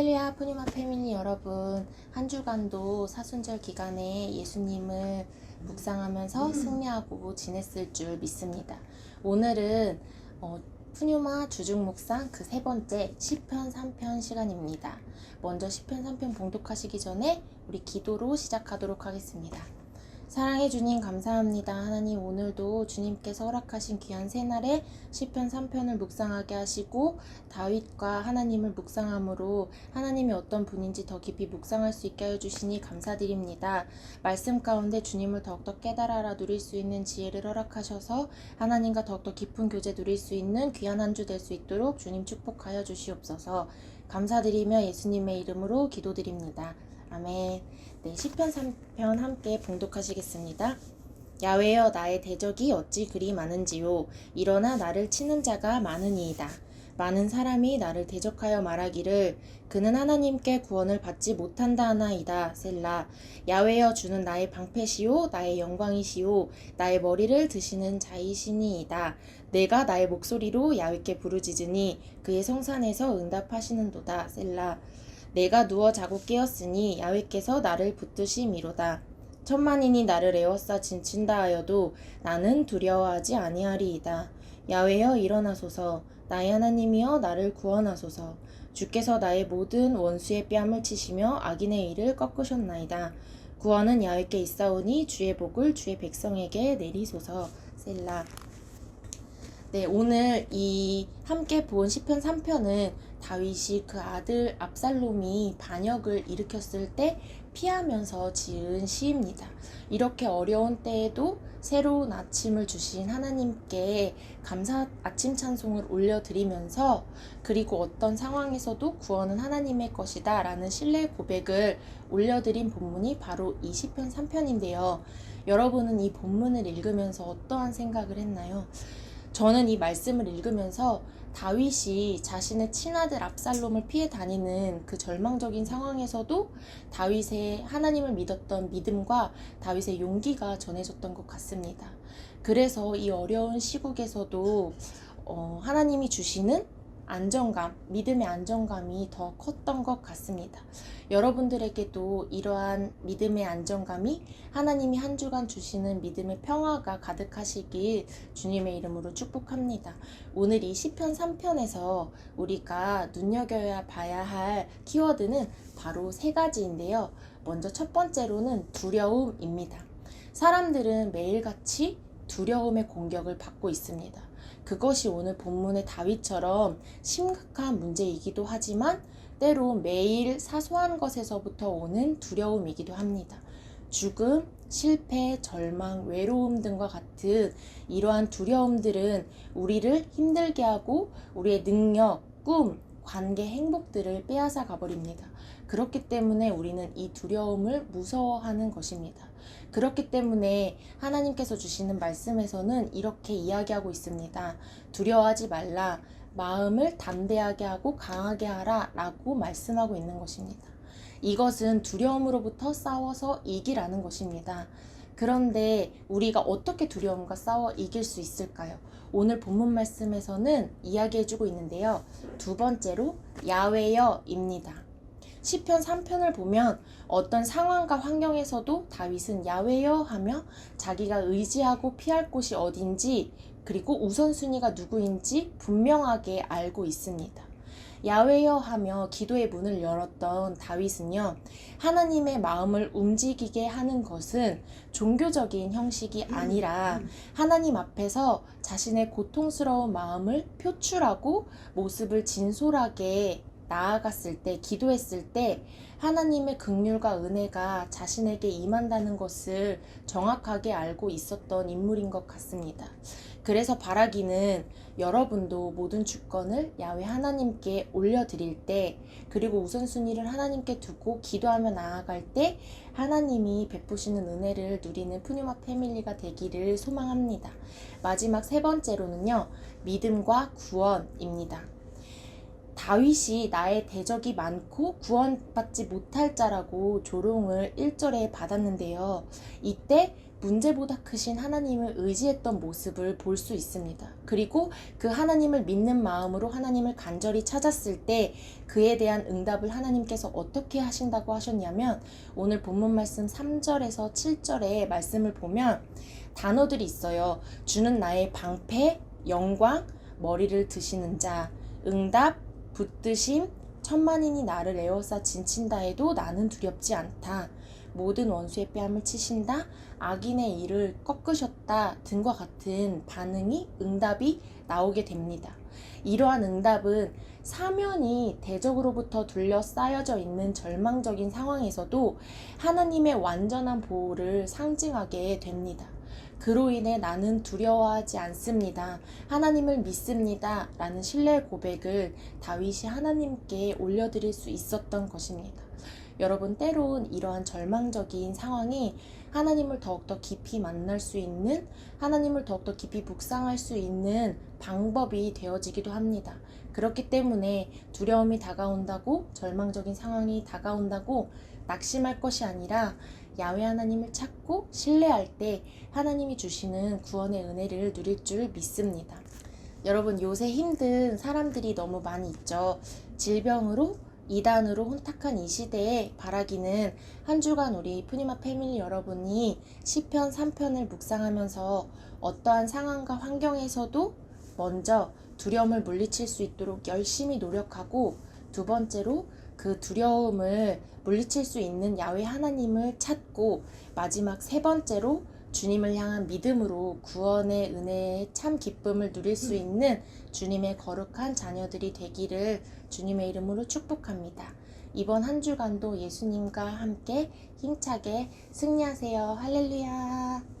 할렐루야 푸니마 패밀리 여러분 한 주간도 사순절 기간에 예수님을 묵상하면서 승리하고 지냈을 줄 믿습니다. 오늘은 어, 푸뉴마 주중 묵상 그 세 번째 시편 3편 시간입니다. 먼저 시편 3편 봉독하시기 전에 우리 기도로 시작하도록 하겠습니다. 사랑해 주님 감사합니다. 하나님 오늘도 주님께서 허락하신 귀한 새날에 시편 3편을 묵상하게 하시고 다윗과 하나님을 묵상함으로 하나님이 어떤 분인지 더 깊이 묵상할 수 있게 하여 주시니 감사드립니다. 말씀 가운데 주님을 더욱더 깨달아 알아 누릴 수 있는 지혜를 허락하셔서 하나님과 더욱더 깊은 교제 누릴 수 있는 귀한 한 주 될 수 있도록 주님 축복하여 주시옵소서. 감사드리며 예수님의 이름으로 기도드립니다. 아멘. 네, 시편 3편 함께 봉독하시겠습니다. 야외여 나의 대적이 어찌 그리 많은지요 일어나 나를 치는 자가 많으니이다. 많은 사람이 나를 대적하여 말하기를 그는 하나님께 구원을 받지 못한다 하나이다. 셀라 야외여 주는 나의 방패시요 나의 영광이시요 나의 머리를 드시는 자이시니이다. 내가 나의 목소리로 야외께 부르짖으니 그의 성산에서 응답하시는도다. 셀라 내가 누워 자고 깨었으니 야외께서 나를 붙드심이로다. 천만인이 나를 에워싸 진친다 하여도 나는 두려워하지 아니하리이다. 야외여 일어나소서. 나의 하나님이여 나를 구원하소서. 주께서 나의 모든 원수의 뺨을 치시며 악인의 일을 꺾으셨나이다. 구원은 야외께 있사오니 주의 복을 주의 백성에게 내리소서. 셀라. 네, 오늘 이 함께 본 시편 3편은 다윗이 그 아들 압살롬이 반역을 일으켰을 때 피하면서 지은 시입니다. 이렇게 어려운 때에도 새로운 아침을 주신 하나님께 감사 아침 찬송을 올려드리면서 그리고 어떤 상황에서도 구원은 하나님의 것이다 라는 신뢰 고백을 올려드린 본문이 바로 이 시편 3편인데요. 여러분은 이 본문을 읽으면서 어떠한 생각을 했나요? 저는 이 말씀을 읽으면서 다윗이 자신의 친아들 압살롬을 피해 다니는 그 절망적인 상황에서도 다윗의 하나님을 믿었던 믿음과 다윗의 용기가 전해졌던 것 같습니다. 그래서 이 어려운 시국에서도 어, 하나님이 주시는 안정감, 믿음의 안정감이 더 컸던 것 같습니다. 여러분들에게도 이러한 믿음의 안정감이 하나님이 한 주간 주시는 믿음의 평화가 가득하시길 주님의 이름으로 축복합니다. 오늘 이 시편 3편에서 우리가 눈여겨야 봐야 할 키워드는 바로 세 가지인데요. 먼저 첫 번째로는 두려움입니다. 사람들은 매일같이 두려움의 공격을 받고 있습니다. 그것이 오늘 본문의 다윗처럼 심각한 문제이기도 하지만 때로 매일 사소한 것에서부터 오는 두려움이기도 합니다. 죽음, 실패, 절망, 외로움 등과 같은 이러한 두려움들은 우리를 힘들게 하고 우리의 능력, 꿈, 관계, 행복들을 빼앗아 가버립니다. 그렇기 때문에 우리는 이 두려움을 무서워하는 것입니다. 그렇기 때문에 하나님께서 주시는 말씀에서는 이렇게 이야기하고 있습니다. 두려워하지 말라. 마음을 담대하게 하고 강하게 하라. 라고 말씀하고 있는 것입니다. 이것은 두려움으로부터 싸워서 이기라는 것입니다. 그런데 우리가 어떻게 두려움과 싸워 이길 수 있을까요? 오늘 본문 말씀에서는 이야기해주고 있는데요. 두 번째로 야외여입니다. 시편 3편을 보면 어떤 상황과 환경에서도 다윗은 야외여 하며 자기가 의지하고 피할 곳이 어딘지 그리고 우선순위가 누구인지 분명하게 알고 있습니다. 야외여 하며 기도의 문을 열었던 다윗은요, 하나님의 마음을 움직이게 하는 것은 종교적인 형식이 아니라 하나님 앞에서 자신의 고통스러운 마음을 표출하고 모습을 진솔하게 나아갔을 때, 기도했을 때 하나님의 극률과 은혜가 자신에게 임한다는 것을 정확하게 알고 있었던 인물인 것 같습니다. 그래서 바라기는 여러분도 모든 주권을 야외 하나님께 올려드릴 때, 그리고 우선순위를 하나님께 두고 기도하며 나아갈 때, 하나님이 베푸시는 은혜를 누리는 푸뉴마 패밀리가 되기를 소망합니다. 마지막 세 번째로는요, 믿음과 구원입니다. 다윗이 나의 대적이 많고 구원받지 못할 자라고 조롱을 1절에 받았는데요. 이때 문제보다 크신 하나님을 의지했던 모습을 볼 수 있습니다. 그리고 그 하나님을 믿는 마음으로 하나님을 간절히 찾았을 때 그에 대한 응답을 하나님께서 어떻게 하신다고 하셨냐면 오늘 본문 말씀 3절에서 7절의 말씀을 보면 단어들이 있어요. 주는 나의 방패, 영광, 머리를 드시는 자, 응답, 붙드심, 천만인이 나를 에워싸 진친다 해도 나는 두렵지 않다. 모든 원수의 뺨을 치신다. 악인의 일을 꺾으셨다. 등과 같은 반응이 응답이 나오게 됩니다. 이러한 응답은 사면이 대적으로부터 둘러싸여져 있는 절망적인 상황에서도 하나님의 완전한 보호를 상징하게 됩니다. 그로 인해 나는 두려워하지 않습니다. 하나님을 믿습니다. 라는 신뢰 고백을 다윗이 하나님께 올려드릴 수 있었던 것입니다. 여러분, 때론 이러한 절망적인 상황이 하나님을 더욱더 깊이 만날 수 있는, 하나님을 더욱더 깊이 묵상할 수 있는 방법이 되어지기도 합니다. 그렇기 때문에 두려움이 다가온다고, 절망적인 상황이 다가온다고 낙심할 것이 아니라 야외 하나님을 찾고 신뢰할 때 하나님이 주시는 구원의 은혜를 누릴 줄 믿습니다. 여러분 요새 힘든 사람들이 너무 많이 있죠. 질병으로 이단으로 혼탁한 이 시대에 바라기는 한 주간 우리 푸니마 패밀리 여러분이 시편 3편을 묵상하면서 어떠한 상황과 환경에서도 먼저 두려움을 물리칠 수 있도록 열심히 노력하고 두 번째로 그 두려움을 물리칠 수 있는 야외 하나님을 찾고 마지막 세 번째로 주님을 향한 믿음으로 구원의 은혜의 참 기쁨을 누릴 수 있는 주님의 거룩한 자녀들이 되기를 주님의 이름으로 축복합니다. 이번 한 주간도 예수님과 함께 힘차게 승리하세요. 할렐루야.